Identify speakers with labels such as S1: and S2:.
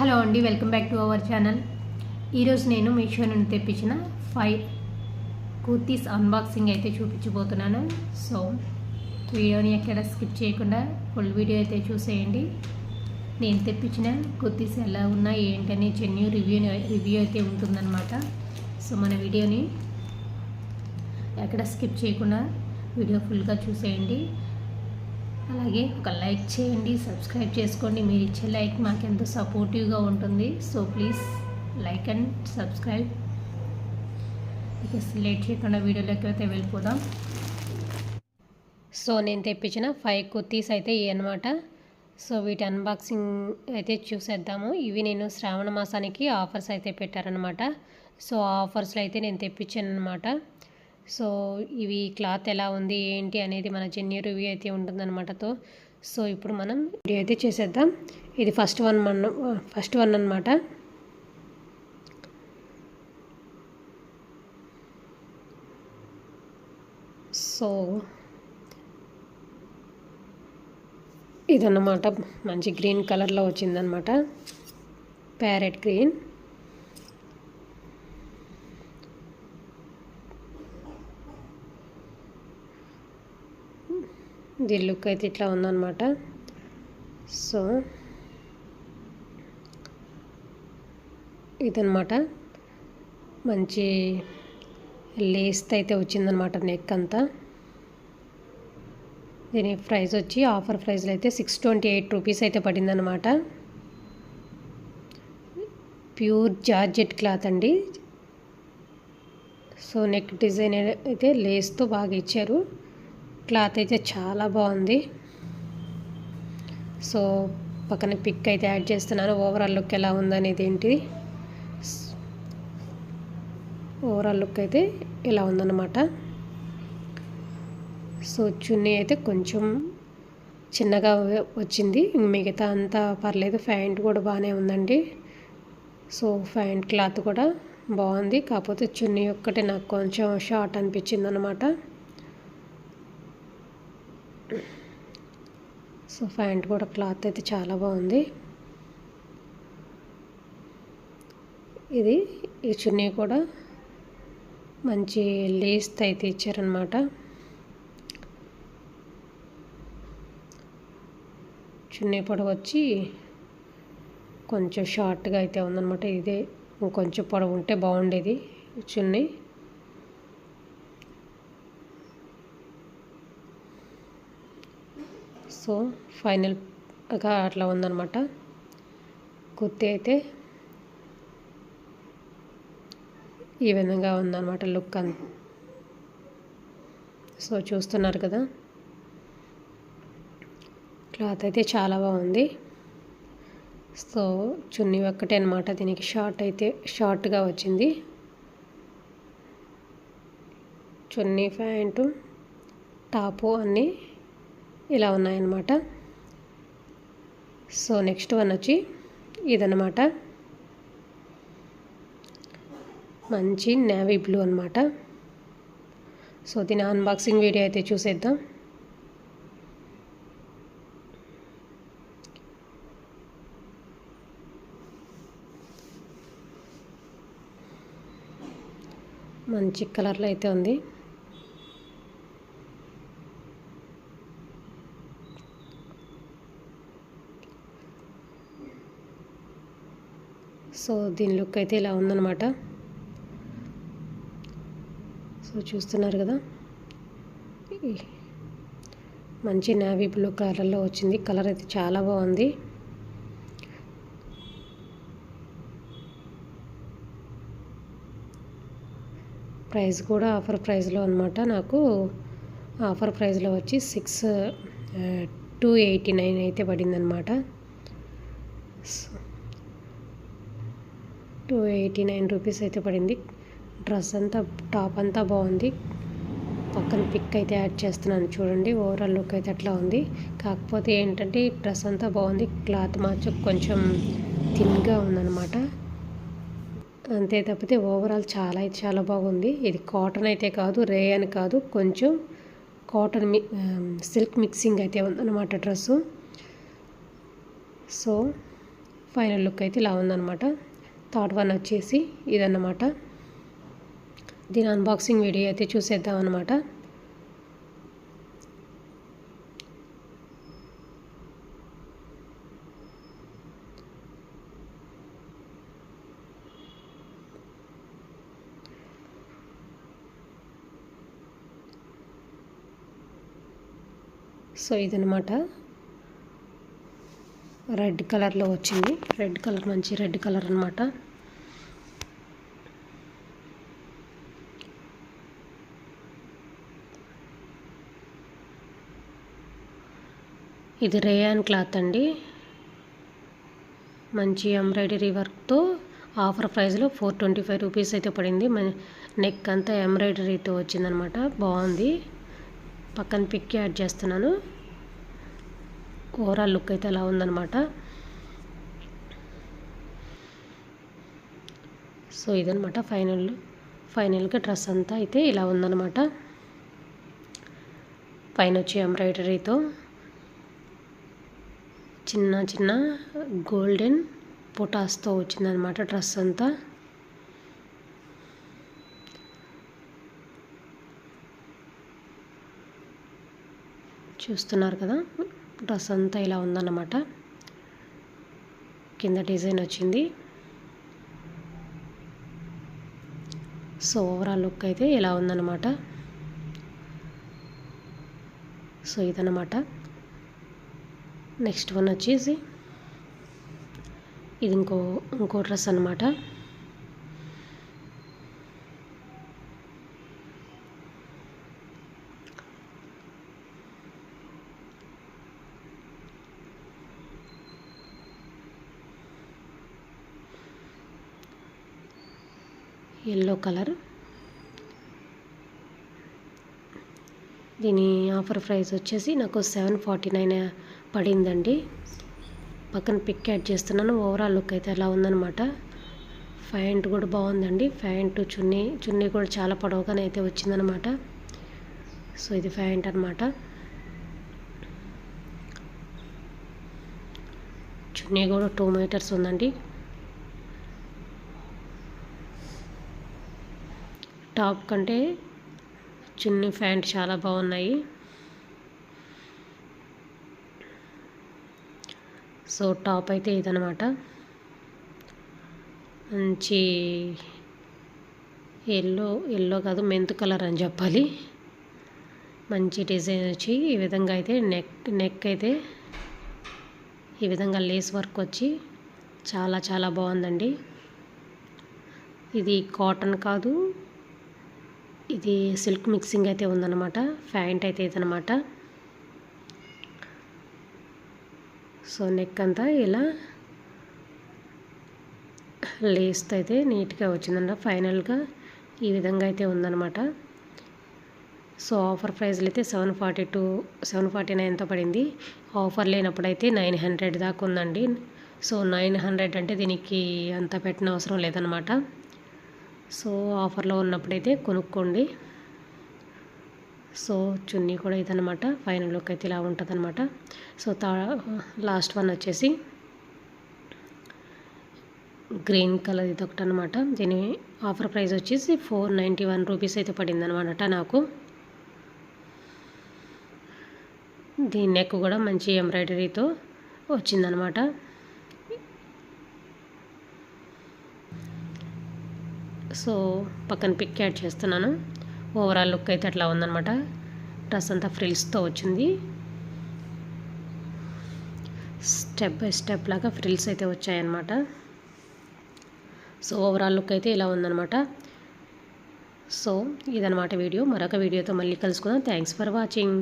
S1: Hello అండి welcome back to our channel. ఈరోజు నేను మీషో నుండి తెప్పించిన ఫైవ్ కుర్తీస్ అన్బాక్సింగ్ అయితే చూపించబోతున్నాను. సో వీడియోని ఎక్కడ స్కిప్ చేయకుండా ఫుల్ వీడియో అయితే చూసేయండి. నేను తెప్పించిన కుర్తీస్ ఎలా ఉన్నాయి ఏంటని జెన్యూ రివ్యూ రివ్యూ అయితే ఉంటుందన్నమాట. సో మన వీడియోని ఎక్కడ స్కిప్ చేయకుండా వీడియో ఫుల్గా చూసేయండి. అలాగే ఒక లైక్ చేయండి సబ్స్క్రైబ్ చేసుకోండి. మీరు ఇచ్చే లైక్ మాకెంతో సపోర్టివ్గా ఉంటుంది. So please like and subscribe. ఇక లేట్ చేయకుండా వీడియోలోకి అయితే వెళ్ళిపోదాం. సో నేను తెప్పించిన ఫైవ్ కుర్తీస్ అయితే ఇవి అనమాట సో వీటి అన్బాక్సింగ్ అయితే చూసేద్దాము. ఇవి నేను శ్రావణ మాసానికి ఆఫర్స్ అయితే పెట్టారనమాట సో ఆఫర్స్లో అయితే నేను తెప్పించాను అనమాట సో ఇవి క్లాత్ ఎలా ఉంది ఏంటి అనేది మన జెన్యూ రివ్యూ అయితే ఉంటుందన్నమాటతో సో ఇప్పుడు మనం వీడియో అయితే చేసేద్దాం. ఇది ఫస్ట్ వన్ మన ఫస్ట్ వన్ అనమాట సో ఇదన్నమాట మంచి గ్రీన్ కలర్లో వచ్చిందనమాట ప్యారెట్ గ్రీన్. దీని లుక్ అయితే ఇట్లా ఉందన్నమాట. సో ఇదనమాట మంచి లేస్తో అయితే వచ్చిందనమాట నెక్ అంతా. దీని ప్రైస్ వచ్చి ఆఫర్ ప్రైస్లో అయితే సిక్స్ ట్వంటీ ఎయిట్ రూపీస్ అయితే పడిందనమాట ప్యూర్ జార్జెట్ క్లాత్ అండి. సో నెక్ డిజైన్ అయితే లేస్తో బాగా ఇచ్చారు. క్లాత్ అయితే చాలా బాగుంది. సో పక్కన పిక్ అయితే యాడ్ చేస్తున్నాను. ఓవరాల్ లుక్ ఎలా ఉందనేది ఏంటి? ఓవరాల్ లుక్ అయితే ఇలా ఉందన్నమాట. సో చున్నీ అయితే కొంచెం చిన్నగా వచ్చింది. మిగతా అంతా పర్లేదు. ప్యాంట్ కూడా బాగానే ఉందండి. సో ప్యాంట్ క్లాత్ కూడా బాగుంది. కాకపోతే చున్నీ ఒక్కటే నాకు కొంచెం షార్ట్ అనిపించింది అనమాట సో ప్యాంట్ కూడా క్లాత్ అయితే చాలా బాగుంది. ఇది ఈ చున్నీ కూడా మంచి లేస్ అయితే ఇచ్చారనమాట చున్నీ పొడవు వచ్చి కొంచెం షార్ట్గా అయితే ఉందన్నమాట. ఇదే ఇంకొంచెం పొడవు ఉంటే బాగుండేది చున్నీ. సో ఫైనల్గా అట్లా ఉందన్నమాట. కుర్తి అయితే ఈ విధంగా ఉందన్నమాట లుక్ అన్. సో చూస్తున్నారు కదా. క్లాత్ అయితే చాలా బాగుంది. సో చున్నీ ఒక్కటే అనమాట దీనికి షార్ట్ అయితే షార్ట్గా వచ్చింది. చున్నీ ప్యాంటు టాపు అన్నీ ఇలా ఉన్నాయన్నమాట. సో నెక్స్ట్ వన్ వచ్చి ఇదన్నమాట. మంచి నేవీ బ్లూ అనమాట సో దీని అన్బాక్సింగ్ వీడియో అయితే చూసేద్దాం. మంచి కలర్లో అయితే ఉంది. సో దీని లుక్ అయితే ఇలా ఉందన్నమాట. సో చూస్తున్నారు కదా. మంచి నావీ బ్లూ కలర్లో వచ్చింది. కలర్ అయితే చాలా బాగుంది. ప్రైస్ కూడా ఆఫర్ ప్రైస్లో అనమాట నాకు ఆఫర్ ప్రైస్లో వచ్చి సిక్స్ టూ ఎయిటీ నైన్ అయితే పడిందనమాట టూ ఎయిటీ నైన్ రూపీస్ అయితే పడింది. డ్రెస్ అంతా టాప్ అంతా బాగుంది. పక్కన పిక్ అయితే యాడ్ చేస్తున్నాను చూడండి ఓవరాల్ లుక్ అయితే అట్లా ఉంది. కాకపోతే ఏంటంటే డ్రెస్ అంతా బాగుంది క్లాత్ మాత్రం కొంచెం థిన్గా ఉందన్నమాట. అంతే తప్పితే ఓవరాల్ చాలా అయితే చాలా బాగుంది. ఇది కాటన్ అయితే కాదు రే అని కాదు కొంచెం కాటన్ మి సిల్క్ మిక్సింగ్ అయితే ఉందన్నమాట డ్రెస్సు సో ఫైనల్ లుక్ అయితే ఇలా ఉందన్నమాట. థర్డ్ వన్ వచ్చేసి ఇదన్నమాట. దీని అన్బాక్సింగ్ వీడియో అయితే చూసేద్దాం అనమాట సో ఇదనమాట రెడ్ కలర్లో వచ్చింది. రెడ్ కలర్ మంచి రెడ్ కలర్ అనమాట ఇది రేయాన్ క్లాత్ అండి. మంచి ఎంబ్రాయిడరీ వర్క్తో ఆఫర్ ప్రైస్లో ఫోర్ ట్వంటీ ఫైవ్ రూపీస్ అయితే పడింది. నెక్ అంతా ఎంబ్రాయిడరీతో వచ్చిందనమాట బాగుంది. పక్కన పిక్ యాడ్ చేస్తున్నాను. ఓవరాల్ లుక్ అయితే అలా ఉందన్నమాట. సో ఇదనమాట ఫైనల్ ఫైనల్గా డ్రెస్ అంతా అయితే ఇలా ఉందన్నమాట. పైన వచ్చి ఎంబ్రాయిడరీతో చిన్న చిన్న గోల్డెన్ పొటాస్తో వచ్చిందనమాట డ్రెస్ అంతా. చూస్తున్నారు కదా? డ్రెస్ అంతా ఇలా ఉందన్నమాట. కింద డిజైన్ వచ్చింది. సో ఓవరాల్ లుక్ అయితే ఇలా ఉందన్నమాట. సో ఇదన్నమాట. నెక్స్ట్ వన్ వచ్చేసి ఇది ఇంకో ఇంకో డ్రెస్ అనమాట ఎల్లో కలర్ దీని ఆఫర్ ప్రైస్ వచ్చేసి నాకు సెవెన్ ఫార్టీ నైన్ పడిందండి. పక్కన పిక్ యాడ్ చేస్తున్నాను. ఓవరాల్ లుక్ అయితే అలా ఉందనమాట ప్యాంట్ కూడా బాగుందండి. ప్యాంటు చున్నీ చున్నీ కూడా చాలా పొడవుగానే అయితే వచ్చిందనమాట సో ఇది ప్యాంట్ అనమాట చున్నీ కూడా టూ మీటర్స్ ఉందండి. టాప్ కంటే చున్నీ ప్యాంట్ చాలా బాగున్నాయి. సో టాప్ అయితే ఇదనమాట మంచి ఎల్లో ఎల్లో కాదు మెంతు కలర్ అని చెప్పాలి. మంచి డిజైన్ వచ్చి ఈ విధంగా అయితే నెక్ నెక్ అయితే ఈ విధంగా లేస్ వర్క్ వచ్చి చాలా చాలా బాగుందండి. ఇది కాటన్ కాదు ఇది సిల్క్ మిక్సింగ్ అయితే ఉందన్నమాట ప్యాంట్ అయితే ఇదనమాట సో నెక్ అంతా ఇలా లేస్తో అయితే నీట్గా వచ్చిందంట ఫైనల్గా ఈ విధంగా అయితే ఉందన్నమాట. సో ఆఫర్ ప్రైస్లు అయితే seven forty two seven forty నైన్తో పడింది. ఆఫర్ లేనప్పుడైతే నైన్ హండ్రెడ్ దాకా ఉందండి. సో నైన్ హండ్రెడ్ అంటే దీనికి అంత పెట్టిన అవసరం లేదనమాట సో ఆఫర్లో ఉన్నప్పుడైతే కొనుక్కోండి. సో చున్నీ కూడా ఇదనమాట ఫైనల్ లుక్ అయితే ఇలా ఉంటుంది అనమాట సో తా లాస్ట్ వన్ వచ్చేసి గ్రీన్ కలర్ ఇది ఒకటి అనమాట దీని ఆఫర్ ప్రైస్ వచ్చేసి ఫోర్ నైంటీ వన్ రూపీస్ అయితే పడింది అనమాట నాకు. దీని నెక్ కూడా మంచి ఎంబ్రాయిడరీతో వచ్చిందనమాట సో పక్కన పిక్ యాడ్ చేస్తున్నాను. ఓవరాల్ లుక్ అయితే అట్లా ఉందనమాట డ్రెస్ అంతా ఫ్రిల్స్తో వచ్చింది. స్టెప్ బై స్టెప్ లాగా ఫ్రిల్స్ అయితే వచ్చాయన్నమాట. సో ఓవరాల్ లుక్ అయితే ఇలా ఉందనమాట సో ఇదనమాట వీడియో. మరొక వీడియోతో మళ్ళీ కలుసుకుందాం. Thanks for watching